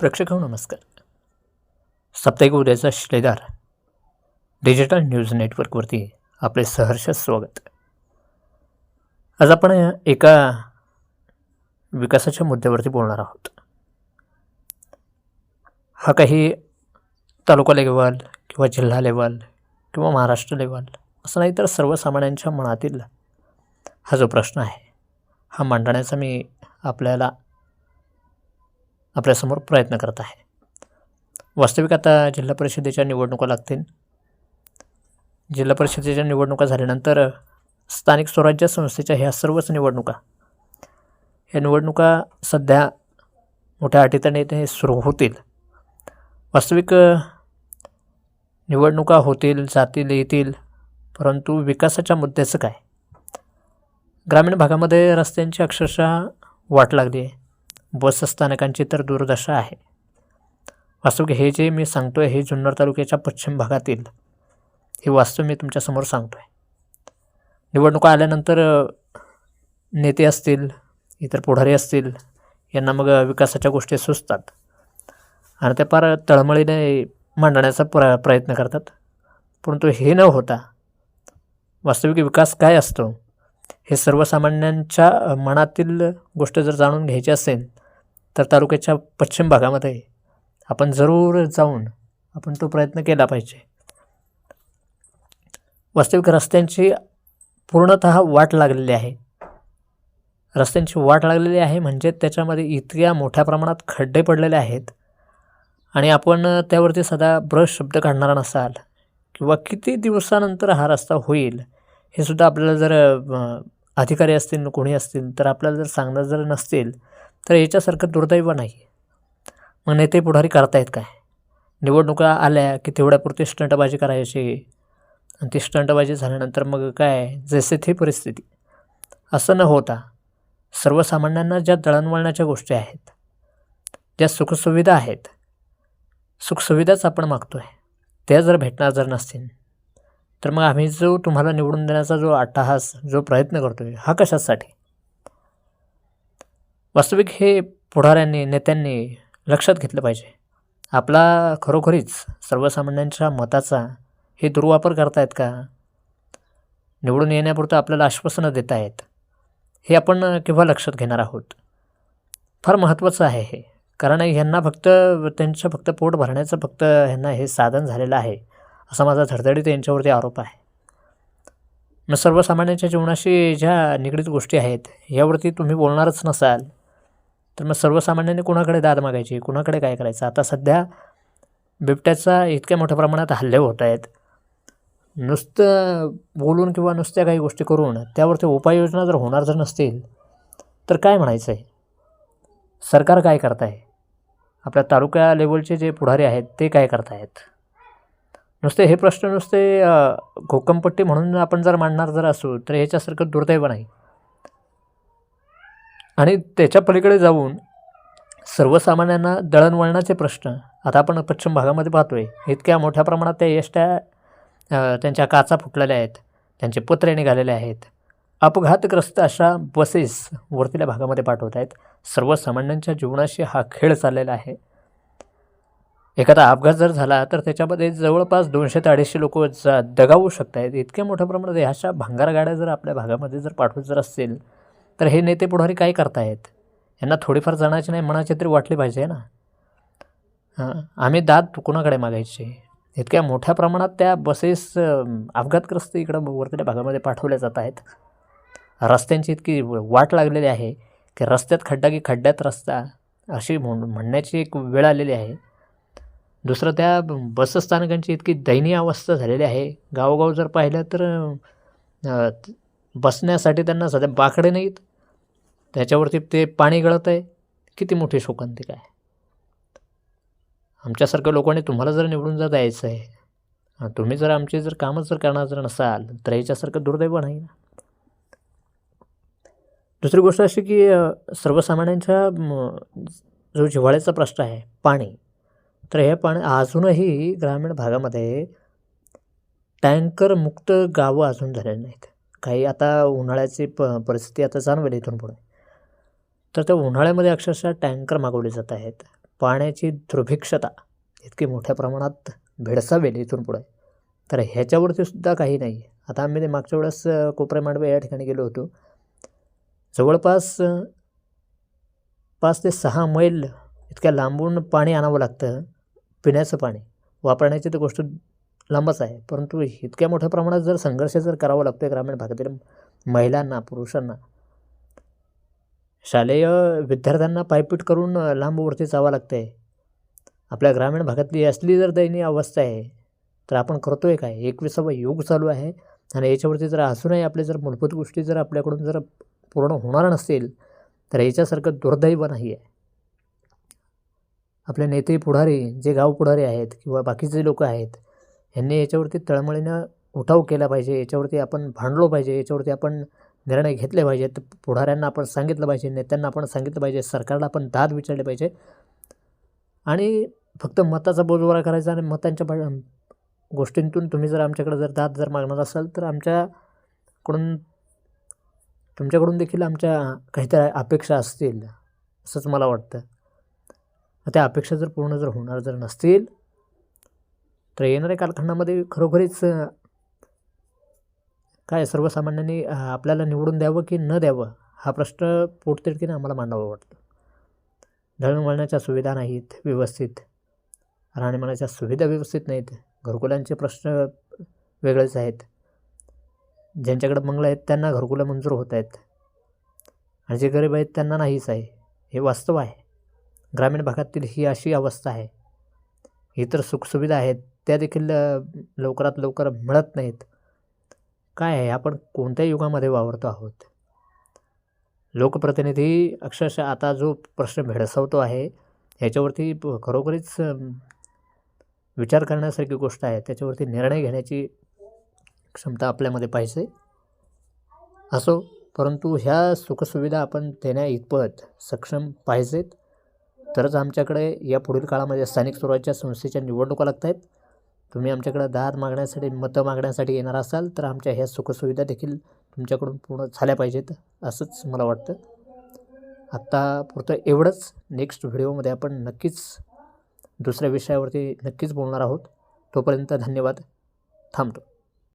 प्रेक्षक हो, नमस्कार. साप्ताहिक उद्याचा शिलेदार डिजिटल न्यूज नेटवर्कवरती आपले सहर्ष स्वागत. आज आपण एका विकासाच्या मुद्द्यावरती बोलणार आहोत. हा काही तालुका लेवल किंवा जिल्हा लेवल किंवा महाराष्ट्र लेवल असं नाही तर सर्वसामान्यांच्या मनातील हा जो प्रश्न आहे हा मांडण्याचा मी आपल्याला आपल्यासमोर प्रयत्न करत आहे. वास्तविक आता जिल्हा परिषदेच्या निवडणुका लागतील. जिल्हा परिषदेच्या निवडणुका झाल्यानंतर स्थानिक स्वराज्य संस्थेच्या ह्या सर्वच निवडणुका. ह्या निवडणुका सध्या मोठ्या अटीतटीने सुरू होतील. वास्तविक निवडणुका होतील जातील येतील परंतु विकासाच्या मुद्द्याचं काय? ग्रामीण भागामध्ये रस्त्यांची अक्षरशः वाट लागली आहे. बस स्थानकांची तर दुर्दशा आहे. वास्तविक हे जे मी सांगतो आहे हे जुन्नर तालुक्याच्या पश्चिम भागातील हे वास्तव मी तुमच्यासमोर सांगतो आहे निवडणुका आल्यानंतर नेते असतील इतर पुढारी असतील यांना मग विकासाच्या गोष्टी सुचतात. आणि ते फार तळमळीने मांडण्याचा प्र प्रयत्न करतात. परंतु हे न होता वास्तविक विकास काय असतो? हे सर्वसामान्यांच्या मनातील गोष्ट जर जाणून घ्यायची असेल तर तालुक्याच्या पश्चिम भागामध्ये आपण जरूर जाऊन आपण तो प्रयत्न केला पाहिजे. वास्तविक रस्त्यांची पूर्णत वाट लागलेली आहे. रस्त्यांची वाट लागलेली आहे म्हणजे त्याच्यामध्ये इतक्या मोठ्या प्रमाणात खड्डे पडलेले आहेत आणि आपण त्यावरती सदा ब्रश शब्द काढणारा नसाल किंवा किती दिवसानंतर हा रस्ता होईल हे सुद्धा आपल्याला जर अधिकारी असतील कोणी असतील तर आपल्याला जर सांगणार जर नसतील तर याच्यासारखं दुर्दैव नाही. मग नेते पुढारी करतायत काय? निवडणुका आल्या की तेवढ्यापुरती स्टंटबाजी करायची. आणि ती स्टंटबाजी झाल्यानंतर मग काय? जसे ती परिस्थिती. असं न होता सर्वसामान्यांना ज्या दळणवळणाच्या गोष्टी आहेत ज्या सुखसुविधा आहेत सुखसुविधाच आपण मागतो आहे त्या जर भेटणार जर नसतील तर मग आम्ही जो तुम्हाला निवडून देण्याचा जो अट्टाहास जो प्रयत्न करतो आहे हा कशासाठी? वास्तविक हे पुढाऱ्यांनी नेत्यांनी लक्षात घेतलं पाहिजे. आपला खरोखरीच सर्वसामान्यांच्या मताचा हे दुर्वापर करतायत का? निवडून येण्यापुरतं आपल्याला आश्वासनं देत आहेत हे आपण केव्हा लक्षात घेणार आहोत? फार महत्त्वाचं आहे हे. कारण ह्यांना फक्त त्यांचं फक्त पोट भरण्याचं फक्त ह्यांना हे साधन झालेलं आहे. असा माझा धडधडीत यांच्यावरती आरोप आहे. मग सर्वसामान्यांच्या जीवनाशी ज्या निगडीत गोष्टी आहेत यावरती तुम्ही बोलणारच नसाल तर मग सर्वसामान्यांनी कुणाकडे दाद मागायची कुणाकडे काय करायचं? आता सध्या बिबट्याचा इतक्या मोठ्या प्रमाणात हल्ले होत आहेत. नुसतं बोलून किंवा नुसत्या काही गोष्टी करून त्यावरती उपाययोजना जर होणार जर नसतील तर काय म्हणायचं आहे सरकार काय करत आहे आपल्या तालुका लेवलचे जे पुढारी आहेत ते काय करत आहेत नुसते हे प्रश्न नुसते घोकमपट्टी म्हणून आपण जर मांडणार जर असू तर ह्याच्यासारखं दुर्दैव नाही. आणि त्याच्या पलीकडे जाऊन सर्वसामान्यांना दळणवळणाचे प्रश्न आता आपण पश्चिम भागामध्ये पाहतोय इतक्या मोठ्या प्रमाणात त्या एसट्या त्यांच्या काचा फुटलेल्या आहेत त्यांचे पत्रे निघालेले आहेत. अपघातग्रस्त अशा बसेस वरतील्या भागामध्ये पाठवत आहेत. सर्वसामान्यांच्या जीवनाशी हा खेळ चाललेला आहे. एखादा अपघात जर झाला तर त्याच्यामध्ये जवळपास दोनशे ते अडीचशे लोक जा दगावू शकत आहेत इतक्या मोठ्या प्रमाणात ह्याच्या भांगार गाड्या जर आपल्या भागामध्ये जर पाठवत जर असतील तर हे नेते पुढारी काय करतायत? यांना थोडीफार जाण्याची नाही मनाची तरी वाटली पाहिजे ना? हां आम्ही दाद कुणाकडे मागायचे? इतक्या मोठ्या प्रमाणात त्या बसेस अपघातग्रस्त इकडं वरतल्या भागामध्ये पाठवल्या जात आहेत. रस्त्यांची इतकी वाट लागलेली आहे की रस्त्यात खड्डा की खड्ड्यात रस्ता अशी म्हण म्हणण्याची एक वेळ आलेली आहे. दुसरं त्या बसस्थानकांची इतकी दयनीय अवस्था झालेली आहे. गावोगाव जर पाहिलं तर बसण्यासाठी त्यांना सध्या बाकडे नाहीत. त्याच्यावरती ते पाणी गळत आहे. किती मोठी शोकांतिका आहे आमच्यासारख्या लोकांनी तुम्हाला जर निवडून जर द्यायचं आहे तुम्ही जर आमचे जर कामच जर करणार जर नसाल तर याच्यासारखं दुर्दैव नाही ना? दुसरी गोष्ट अशी की सर्वसामान्यांच्या जो जिव्हाळ्याचा प्रश्न आहे पाणी. तर हे पण अजूनही ग्रामीण भागामध्ये टँकरमुक्त गावं अजून झालेली नाहीत. काही आता उन्हाळ्याची प परिस्थिती आता जाणवेल इथून पुढे. तर त्या उन्हाळ्यामध्ये अक्षरशः टँकर मागवले जात आहेत. पाण्याची दुर्भिक्षता इतकी मोठ्या प्रमाणात भेडसावेल इथून पुढे. तर ह्याच्यावरती सुद्धा काही नाही. आता आम्ही ते मागच्या वेळेस कोपरे मांडवे या ठिकाणी गेलो होतो. जवळपास पाच ते सहा मैल इतक्या लांबून पाणी आणावं लागतं. पिण्याचं पाणी वापरण्याची तर गोष्ट लांबच आहे. परंतु इतक्या मोठ्या प्रमाणात जर संघर्ष जर करावा लागतो ग्रामीण भागातील महिलांना पुरुषांना शालेय विद्यार्थ्यांना पायपीट करून लांबवरती जावं लागतं आहे आपल्या ग्रामीण भागातली असली जर दयनीय अवस्था आहे तर आपण करतो आहे काय? एकविसावा योग चालू आहे आणि याच्यावरती जर अजूनही आपले जर मूलभूत गोष्टी जर आपल्याकडून जर पूर्ण होणार नसतील तर याच्यासारखं दुर्दैव नाही आहे आपले नेते पुढारी जे गाव पुढारी आहेत किंवा बाकीचे लोक आहेत ह्यांनी याच्यावरती तळमळीनं उठाव केला पाहिजे याच्यावरती आपण भांडलो पाहिजे याच्यावरती आपण निर्णय घेतले पाहिजेत. पुढाऱ्यांना आपण सांगितलं पाहिजे नेत्यांना आपण सांगितलं पाहिजे सरकारला आपण दाद विचारले पाहिजे. आणि फक्त मताचा बोजवारा करायचा आणि मतांच्या गोष्टींतून तुम्ही जर आमच्याकडे जर दाद जर मागणार असाल तर आमच्याकडून तुमच्याकडून देखील आमच्या काहीतरी अपेक्षा असतील असंच मला वाटतं. त्या अपेक्षा जर पूर्ण जर होणार जर नसतील तर येणाऱ्या कालखंडामध्ये खरोखरीच काय सर्वसामान्यांनी आपल्याला निवडून द्यावं की न द्यावं हा प्रश्न पोटतिडकीने आम्हाला मांडावा वाटतो. दळणवळणाच्या सुविधा नाहीत व्यवस्थित राहणीमानाच्या सुविधा व्यवस्थित नाहीत घरकुलांचे प्रश्न वेगळेच आहेत. ज्यांच्याकडे बंगलं आहेत त्यांना घरकुलं मंजूर होत आहेत. आणि जे गरीब आहेत त्यांना नाहीच आहे. हे वास्तव आहे. ग्रामीण भागातील ही अशी अवस्था आहे. इतर सुखसुविधा आहेत. त्या देखील लवकरात लवकर मिळत नाहीत. काय आहे? आपण कोणत्या युगामध्ये वावरतो आहोत? लोकप्रतिनिधी अक्षरशः आता जो प्रश्न भेडसावतो आहे ह्याच्यावरती प- खरोखरीच विचार करण्यासारखी गोष्ट आहे. त्याच्यावरती निर्णय घेण्याची क्षमता आपल्यामध्ये पाहिजे. असो परंतु ह्या सुखसुविधा आपण देण्या इतपत सक्षम पाहिजेत. तरच आमच्याकडे या पुढील काळामध्ये स्थानिक स्वराज्य संस्थेच्या निवडणुका लागत आहेत. तुम्ही आमच्याकडे दाद मागण्यासाठी मतं मागण्यासाठी येणार असाल तर आमच्या ह्या सुखसुविधा देखील तुमच्याकडून पूर्ण झाल्या पाहिजेत असंच मला वाटतं. आत्ता पुरतं एवढंच. नेक्स्ट व्हिडिओमध्ये आपण नक्कीच दुसऱ्या विषयावरती नक्कीच बोलणार आहोत. तोपर्यंत धन्यवाद. थांबतो.